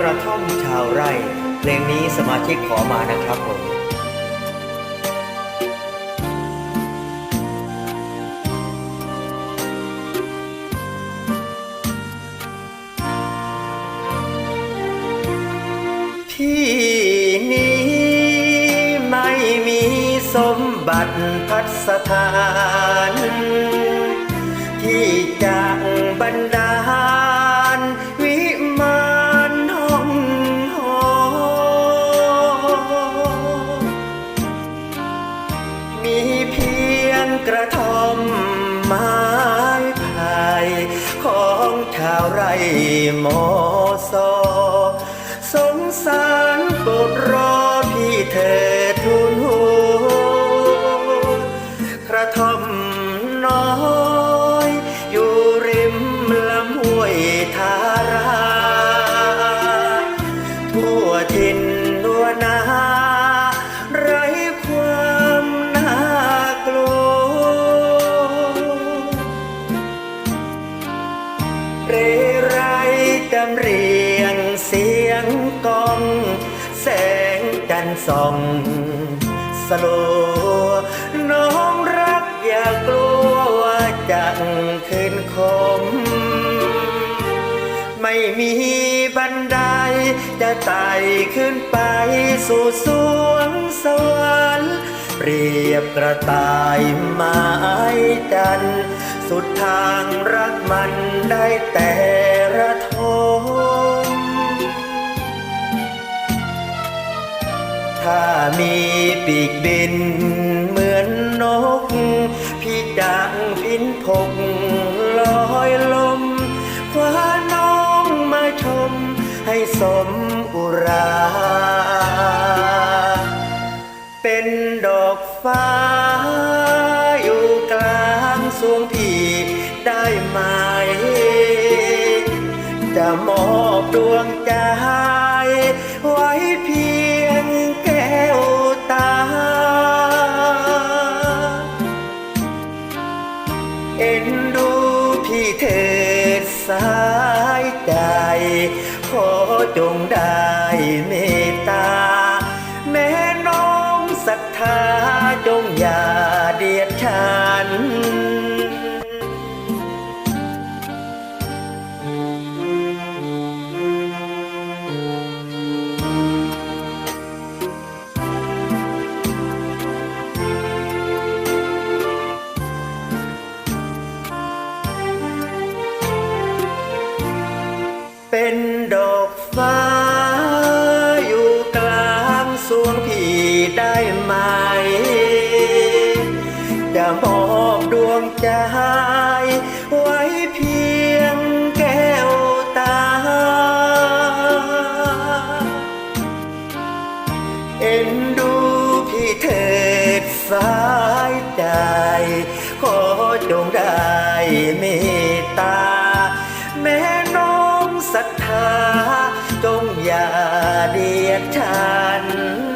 กระท่อมชาวไร่ เพลงนี้สมาชิกขอมานะครับผมที่นี้ไม่มีสมบัติพัสถาน ที่จะบรรดา กระท่อมไม้ไผ่ของชาวไร่มอซอสงสารโปรดรอพี่เธอทุนหัวกระท่อมน้อยอยู่ริมลำห้วยทาราทั่วทินนัวนา ส่องสโลน้องรักอย่ากลัวว่าจะคืนคม ไม่มีบันไดจะไต่ขึ้นไปสู่สวงสวรรค์เปรียบกระต่ายไม้จัน สุดทางรักมันได้แต่ระทม มีปีกบิน เหมือนนก พี่ดังพินพกลอยลมคว้าน้องมาชม ให้สมอุรา เป็นดอกฟ้า อยู่กลางสวงพี่ได้ไหม จะมอบดวงใจไว้เพียง จงได้เม ได้ไหม จะมอบดวงใจไว้เพียงแก้วตา เอ็นดูพี่เถิดสายใจ ขอจงได้เมตตา แม่น้องศรัทธาจงอย่าเดียดฉัน